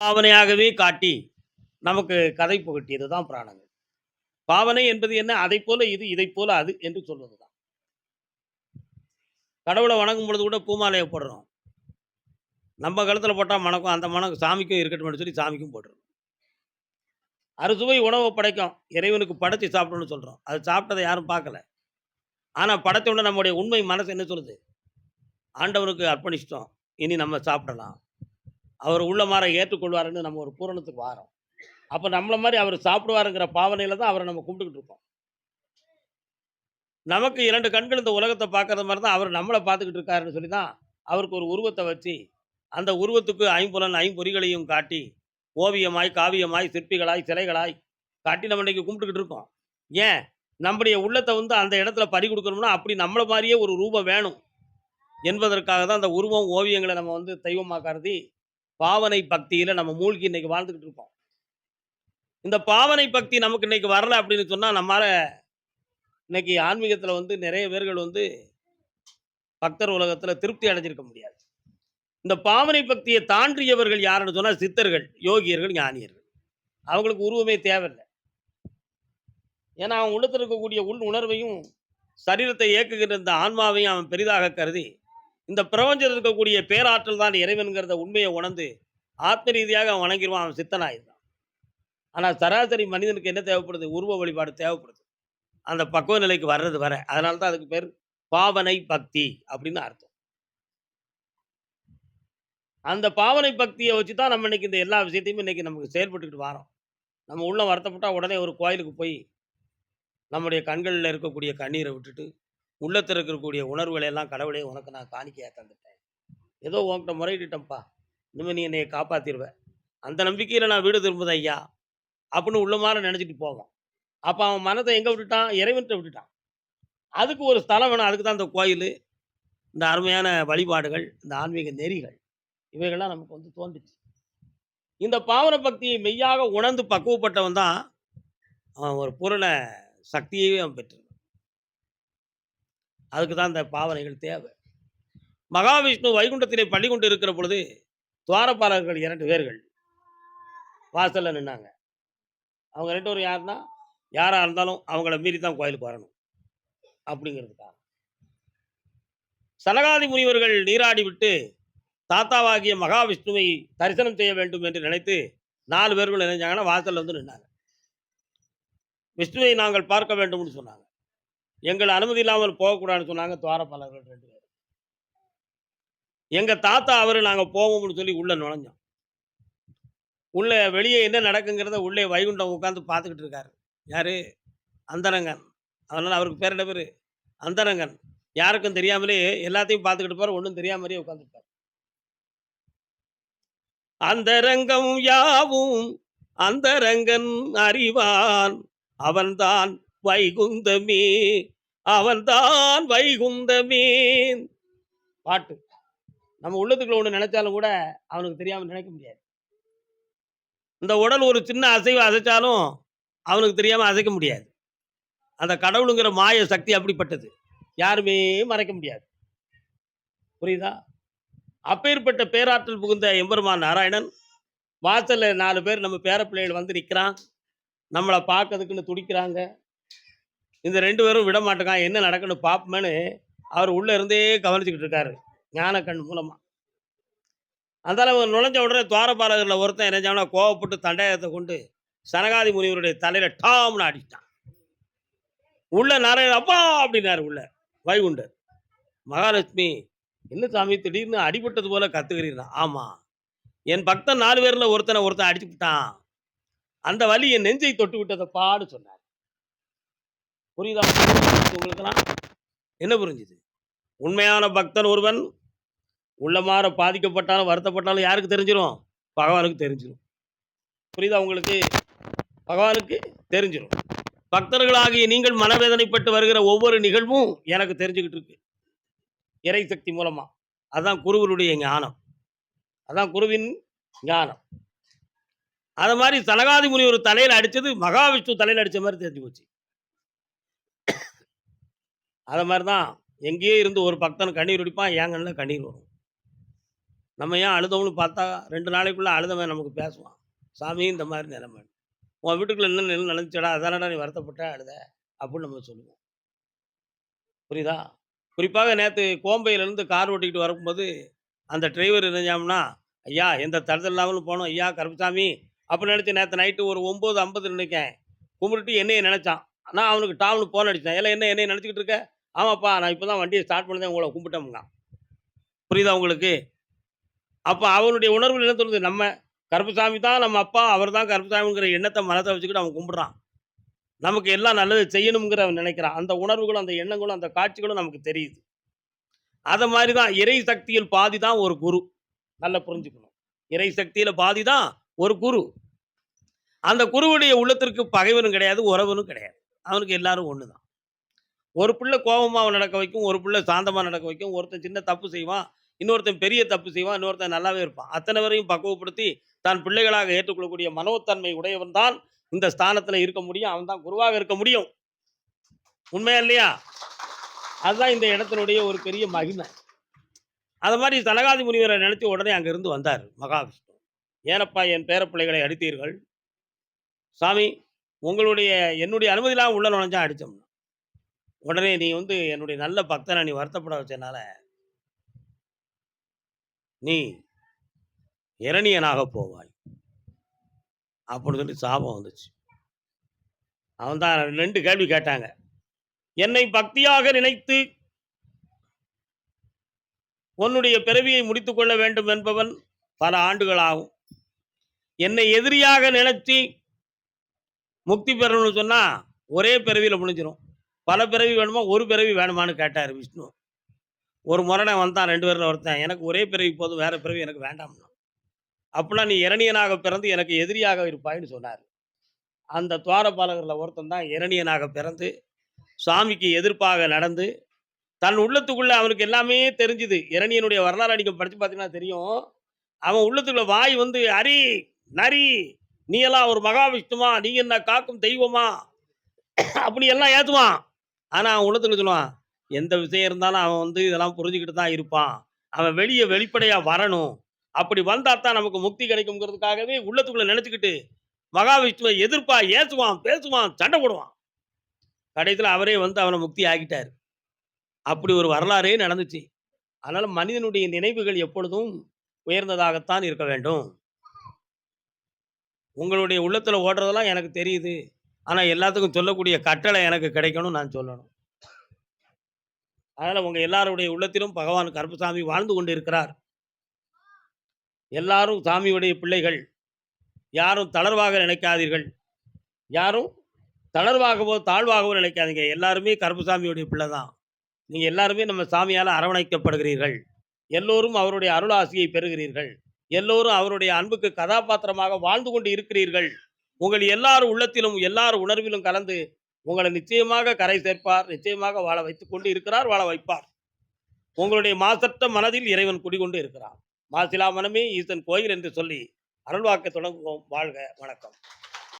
பாவனையாகவே காட்டி நமக்கு கதை புகட்டியது தான் புராணங்கள். பாவனை என்பது என்ன? அதை போல இது இதை போல அது என்று சொல்வது தான் கடவுளை வணங்கும் பொழுது கூட பூமாலையை போடுறோம். நம்ம கழுத்தில் போட்டால் மணக்கும் அந்த மணக்கு சாமிக்கும் இருக்கட்டும்னு சொல்லி சாமிக்கும் போடுறோம் அறுசுவை உணவை படைக்கும். இறைவனுக்கு படைச்சு சாப்பிடணும்னு சொல்கிறோம் அது சாப்பிட்டதை யாரும் பார்க்கல. ஆனால் படைத்த உடனே நம்முடைய உண்மை மனசு என்ன சொல்லுது? ஆண்டவனுக்கு அர்ப்பணிச்சிட்டோம். இனி நம்ம சாப்பிடலாம். அவர் உள்ள மாற ஏற்றுக்கொள்வாருன்னு நம்ம ஒரு பூரணத்துக்கு வாரோம். அப்போ நம்மளை மாதிரி அவர் சாப்பிடுவாருங்கிற பாவனையில தான் அவரை நம்ம கும்பிட்டுக்கிட்டு இருக்கோம். நமக்கு இரண்டு கண்கள் இந்த உலகத்தை பார்க்குற மாதிரி தான் அவர் நம்மளை பார்த்துக்கிட்டு இருக்காருன்னு சொல்லி தான் அவருக்கு ஒரு உருவத்தை வச்சு அந்த உருவத்துக்கு ஐம்புலன் ஐம்பொறிகளையும் காட்டி ஓவியமாய் காவியமாய் சிற்பிகளாய் சிலைகளாய் காட்டி நம்ம இன்னைக்கு கும்பிட்டுக்கிட்டு இருக்கோம். ஏன்? நம்முடைய உள்ளத்தை வந்து அந்த இடத்துல பறி கொடுக்கணும்னா அப்படி நம்மளை மாதிரியே ஒரு ரூபம் வேணும். என்பதற்காக தான் அந்த உருவம் ஓவியங்களை நம்ம வந்து தெய்வமாக கருதி பாவனை பக்தியில் நம்ம மூழ்கி இன்னைக்கு வாழ்ந்துகிட்டு இருக்கோம் இந்த பாவனை பக்தி நமக்கு இன்னைக்கு வரல அப்படின்னு சொன்னால் நம்மால இன்னைக்கு ஆன்மீகத்தில் வந்து நிறைய பேர்கள் வந்து பக்தர் உலகத்தில் திருப்தி அடைஞ்சிருக்க முடியாது. இந்த பாவனை பக்தியை தாண்டியவர்கள் யாருன்னு சொன்னால் சித்தர்கள் யோகியர்கள் ஞானியர்கள். அவங்களுக்கு உருவமே தேவையில்லை. ஏன்னா அவன் உள்ளத்தில் இருக்கக்கூடிய உள் உணர்வையும் சரீரத்தை இயக்குகின்ற இந்த ஆன்மாவையும் அவன் பெரிதாக கருதி இந்த பிரபஞ்சத்தில் இருக்கக்கூடிய பேராற்றல் தான் இறைவன்கிறத உண்மையை உணர்ந்து ஆத்ம ரீதியாக அவன் வணங்கிடுவான் அவன் சித்தனாயிருந்தான் ஆனால் சராசரி மனிதனுக்கு என்ன தேவைப்படுது? உருவ வழிபாடு தேவைப்படுது. அந்த பக்குவ நிலைக்கு வர்றது வர. அதனால தான் அதுக்கு பேர் பாவனை பக்தி அப்படின்னு அர்த்தம். அந்த பாவனை பக்தியை வச்சு தான் நம்ம இன்னைக்கு இந்த எல்லா விஷயத்தையுமே இன்னைக்கு நமக்கு செயல்பட்டுக்கிட்டு வரோம். நம்ம உள்ள வருத்தப்பட்டா உடனே ஒரு கோயிலுக்கு போய் நம்முடைய கண்களில் இருக்கக்கூடிய கண்ணீரை விட்டுட்டு உள்ளத்தில் இருக்கக்கூடிய உணர்வுகளை எல்லாம் கடவுளே உனக்கு நான் காணிக்கையாக தந்துட்டேன். ஏதோ உன்கிட்ட முறையிட்டேன்ப்பா இனிமேல் நீ என்னையை காப்பாற்றிடுவேன் அந்த நம்பிக்கையில் நான் வீடு திரும்புதேன் ஐயா. அப்படின்னு உள்ள மாதிரி நினச்சிட்டு போவான். அப்போ அவன் மனதை எங்கே விட்டுட்டான்? இறைவன்கிட்ட விட்டுட்டான். அதுக்கு ஒரு ஸ்தலம் வேணும். அதுக்கு தான் இந்த கோயில் இந்த அருமையான வழிபாடுகள் இந்த ஆன்மீக நெறிகள். இவைகள்லாம் நமக்கு வந்து தோன்றுச்சு. இந்த பாவன பக்தியை மெய்யாக உணர்ந்து பக்குவப்பட்டவன் தான் அவன் ஒரு பூரண சக்தியையும் அவன் பெற்றிருந்தான். அதுக்கு தான் இந்த பாவனைகள் தேவை. மகாவிஷ்ணு வைகுண்டத்திலே பள்ளி கொண்டு இருக்கிற பொழுது துவாரபாலகர்கள் இரண்டு பேர்கள் வாசலில் நின்னாங்க. அவங்க ரெண்டு பேரும் யாருன்னா யாராக இருந்தாலும் அவங்கள மீறி தான் கோயிலுக்கு வரணும். அப்படிங்கிறதுக்காக. சனகாதி முனிவர்கள் நீராடி விட்டு தாத்தாவாகிய மகாவிஷ்ணுவை தரிசனம் செய்ய வேண்டும் என்று நினைத்து நாலு பேர்கள் நினைஞ்சாங்கன்னா வாசல்ல வந்து நின்னாங்க. விஷ்ணுவை நாங்கள் பார்க்க வேண்டும்னு சொன்னாங்க. எங்களை அனுமதி இல்லாமல் போகக்கூடாதுன்னு சொன்னாங்க துவாரப்பாளர்கள் ரெண்டு பேர் எங்க தாத்தா அவரு நாங்க போவோம்னு சொல்லி உள்ள நுழைஞ்சோம். உள்ள வெளியே என்ன நடக்குங்கிறத உள்ளே வைகுண்டம் உட்காந்து பார்த்துக்கிட்டு இருக்காரு. யாரு? அந்தரங்கன் அதனால அவருக்கு பேர் என்ன பேர்? அந்தரங்கன் யாருக்கும் தெரியாமலே எல்லாத்தையும் பார்த்துக்கிட்டு போற ஒன்றும் தெரியாமலே உட்காந்துருப்பார் அந்தரங்கம் யாவும் அந்தரங்கன் அறிவான். அவன்தான் வைகுந்தமே அவன்தான் வைகுந்தமேன் பாட்டு. நம்ம உள்ளத்துக்குள்ள ஒன்று நினைச்சாலும் கூட அவனுக்கு தெரியாம நினைக்க முடியாது. இந்த உடல் ஒரு சின்ன அசைவை அசைச்சாலும் அவனுக்கு தெரியாம அசைக்க முடியாது. அந்த கடவுளுங்கிற மாய சக்தி அப்படிப்பட்டது. யாருமே மறைக்க முடியாது. புரியுதா? அப்பேற்பட்ட பேராற்றல் புகுந்த எம்பெருமான் நாராயணன் வாசல்ல நாலு பேர் நம்ம பேர பிள்ளைகள் வந்து நிற்கிறான் நம்மளை பார்க்கறதுக்குன்னு துடிக்கிறாங்க. இந்த ரெண்டு பேரும் விட மாட்டேங்கான் என்ன நடக்குன்னு பார்ப்போமேன்னு அவர் உள்ளே இருந்தே கவனிச்சுக்கிட்டு இருக்காரு ஞான கண் மூலமாக அந்த அளவு நுழைஞ்ச உடனே துவாரபாலகரில் ஒருத்தன் என்ன கோவப்பட்டு தண்டயத்தை கொண்டு சனகாதி முனிவருடைய தலையில் டாம்னு அடிச்சிட்டான் உள்ள நாராயண அப்பா! அப்படின்னாரு உள்ள வைகுண்டர். மகாலட்சுமி என்ன சாமி திடீர்னு அடிபட்டது போல கத்துக்கிறீங்களா ஆமாம் என் பக்தன் நாலு பேரில் ஒருத்தனை ஒருத்தன் அடிச்சு விட்டான் அந்த வலி என் நெஞ்சை தொட்டு விட்டதை பாடு சொன்னார். புரியுதா? உங்களுக்கெல்லாம் என்ன புரிஞ்சுது? உண்மையான பக்தன் ஒருவன் உள்ளமாற பாதிக்கப்பட்டாலும் வருத்தப்பட்டாலும் யாருக்கு தெரிஞ்சிரும்? பகவானுக்கு தெரிஞ்சிடும் புரியுதா உங்களுக்கு? பகவானுக்கு தெரிஞ்சிடும் பக்தர்களாகிய நீங்கள் மனவேதனைப்பட்டு வருகிற ஒவ்வொரு நிகழ்வும் எனக்கு தெரிஞ்சுக்கிட்டு இருக்கு. இறை சக்தி மூலமா. அதான் குருவனுடைய ஞானம். அதான் குருவின் ஞானம். அது மாதிரி சனகாதி முனி ஒரு தலையில் அடிச்சது மகாவிஷ்ணு தலையில் அடித்த மாதிரி தெரிஞ்சு போச்சு. அதை மாதிரி தான் எங்கேயோ இருந்து ஒரு பக்தன் கண்ணீர் உடிப்பான் என் கண்ணில் கண்ணீர் வரும். நம்ம ஏன் அழுதோம்னு பார்த்தா ரெண்டு நாளைக்குள்ளே அழுதவன் நமக்கு பேசுவான். சாமி இந்த மாதிரி நிலைமை. உன் வீட்டுக்குள்ளே என்ன நிலம் நினைச்சடா அதானடா நீ வருத்தப்பட்ட அழுத? அப்படின்னு நம்ம சொல்லுவோம். புரியுதா? குறிப்பாக நேற்று கோம்பையிலேருந்து கார் ஓட்டிக்கிட்டு வரும்போது அந்த டிரைவர் நினைஞ்சாம்னா ஐயா எந்த தடுதல் இல்லாமலும் போனோம் ஐயா கருப்புசாமி அப்படின்னு நினச்சி நேற்று நைட்டு ஒரு ஒம்பது ஐம்பது நினைக்கேன். கும்பிட்டு என்னையை நினச்சான். நான் அவனுக்கு டாவுனு ஃபோன் அடித்தேன் இல்லை என்ன என்னைய நினச்சிக்கிட்டு இருக்க? ஆமாப்பா நான் இப்போ தான் வண்டியை ஸ்டார்ட் பண்ணதே உங்களை கும்பிட்டோம்ங்க புரியுதா உங்களுக்கு? அப்போ அவனுடைய உணர்வு என்ன சொல்லுது? நம்ம கருப்புசாமி தான் நம்ம அப்பா அவர் தான் கருப்புசாமிங்கிற எண்ணத்தை மனத்தை வச்சுக்கிட்டு அவன் கும்பிட்றான். நமக்கு எல்லாம் நல்லது செய்யணுங்கிற அவன் நினைக்கிறான். அந்த உணர்வுகளும் அந்த எண்ணங்களும் அந்த காட்சிகளும் நமக்கு தெரியுது. அதை மாதிரி தான் இறை சக்தியில் பாதி தான் ஒரு குரு. நல்லா புரிஞ்சுக்கணும். இறை சக்தியில் பாதி தான் ஒரு குரு. அந்த குருவுடைய உள்ளத்திற்கு பகைவனும் கிடையாது உறவனும் கிடையாது. அவனுக்கு எல்லாரும் ஒன்று தான் ஒரு பிள்ளை கோபமாக நடக்க வைக்கும் ஒரு பிள்ளை சாந்தமாக நடக்க வைக்கும். ஒருத்தன் சின்ன தப்பு செய்வான் இன்னொருத்தன் பெரிய தப்பு செய்வான் இன்னொருத்தன் நல்லாவே இருப்பான். அத்தனை வரையும் பக்குவப்படுத்தி தான் பிள்ளைகளாக ஏற்றுக்கொள்ளக்கூடிய மனோத்தன்மை உடையவன் தான் இந்த ஸ்தானத்தில் இருக்க முடியும். அவன் தான் குருவாக இருக்க முடியும். உண்மையா இல்லையா? அதுதான் இந்த இடத்தினுடைய ஒரு பெரிய மகிமை. அது மாதிரி சனகாதி முனிவரை நினைத்து உடனே அங்கிருந்து வந்தார் மகாவிஷ்ணு. ஏனப்பா என் பேரப்பிள்ளைகளை அடித்தீர்கள். சாமி உங்களுடைய என்னுடைய அனுமதியெல்லாம் உள்ள நுழைஞ்சா அடித்தோம்னா உடனே நீ வந்து என்னுடைய நல்ல பக்தனை நீ வருத்தப்பட வச்சனால நீ இரணியனாக போவாய். அப்படின்னு சொல்லி சாபம் வந்துச்சு. அவன் தான் ரெண்டு கேள்வி கேட்டாங்க. என்னை பக்தியாக நினைத்து உன்னுடைய பிறவியை முடித்து கொள்ள வேண்டும் என்பவன் பல ஆண்டுகளாகும். என்னை எதிரியாக நினைச்சு முக்தி பெறணும்னு சொன்னால் ஒரே பிறவியில் முடிஞ்சிடும் பல பிறவி வேணுமா? ஒரு பிறவி வேணுமான்னு கேட்டார் விஷ்ணு. ஒரு முரணை வந்தான் ரெண்டு பேரில் ஒருத்தன் எனக்கு ஒரே பிறவி போதும் வேற பிறவி எனக்கு வேண்டாம்னா. அப்படின்னா நீ இரணியனாக பிறந்து எனக்கு எதிரியாக இருப்பாய்ன்னு சொன்னார். அந்த துவாரபாலகரில் ஒருத்தன் தான் இரணியனாக பிறந்து சுவாமிக்கு எதிர்ப்பாக நடந்து தன் உள்ளத்துக்குள்ள அவனுக்கு எல்லாமே தெரிஞ்சுது. இரணியனுடைய வரலாறு நீங்கள் படித்து பார்த்தீங்கன்னா தெரியும். அவன் உள்ளத்துக்குள்ள வாய் வந்து அரி நரி நீ எல்லாம் ஒரு மகாவிஷ்ணுமா? நீ என்ன காக்கும் தெய்வமா? அப்படி எல்லாம் ஏற்றுவான் ஆனால் அவன் உள்ளத்துக்குள்ள சொல்லுவான் எந்த விஷயம் இருந்தாலும் அவன் வந்து இதெல்லாம் புரிஞ்சுக்கிட்டு தான் இருப்பான். அவன் வெளியே வெளிப்படையாக வரணும். அப்படி வந்தா தான் நமக்கு முக்தி கிடைக்குங்கிறதுக்காகவே உள்ளத்துக்குள்ள நினச்சிக்கிட்டு மகாவிஷ்ணுவை எதிர்ப்பா ஏசுவான் பேசுவான் சண்டை போடுவான். கடைசியில் அவரே வந்து அவனை முக்தி ஆகிட்டார் அப்படி ஒரு வரலாறே நடந்துச்சு. அதனால் மனிதனுடைய நினைவுகள் எப்பொழுதும் உயர்ந்ததாகத்தான் இருக்க வேண்டும். உங்களுடைய உள்ளத்தில் ஓடுறதெல்லாம் எனக்கு தெரியுது. ஆனா எல்லாத்துக்கும் சொல்லக்கூடிய கட்டளை எனக்கு கிடைக்கணும் நான் சொல்லணும். அதனால உங்க எல்லாருடைய உள்ளத்திலும் பகவான் கருப்பசாமி வாழ்ந்து கொண்டு இருக்கிறார் எல்லாரும் சாமியுடைய பிள்ளைகள். யாரும் தளர்வாக நினைக்காதீர்கள். யாரும் தளர்வாகவோ தாழ்வாகவோ நினைக்காதீங்க. எல்லாருமே கருப்பசாமியுடைய பிள்ளை தான் நீங்கள் எல்லாருமே நம்ம சாமியால் அரவணைக்கப்படுகிறீர்கள். எல்லோரும் அவருடைய அருளாசியை பெறுகிறீர்கள். எல்லோரும் அவருடைய அன்புக்கு கதாபாத்திரமாக வாழ்ந்து கொண்டு இருக்கிறீர்கள். உங்கள் எல்லார் உள்ளத்திலும் எல்லார் உணர்விலும் கலந்து உங்களை நிச்சயமாக கரை சேர்ப்பார் நிச்சயமாக வாழ வைத்துக் கொண்டு இருக்கிறார் வாழ வைப்பார். உங்களுடைய மாசற்ற மனதில் இறைவன் குடிகொண்டு இருக்கிறார். மாசிலா மனமே ஈசன் கோயில் என்று சொல்லி அருள்வாக்க தொடங்குவோம். வாழ்க வணக்கம்.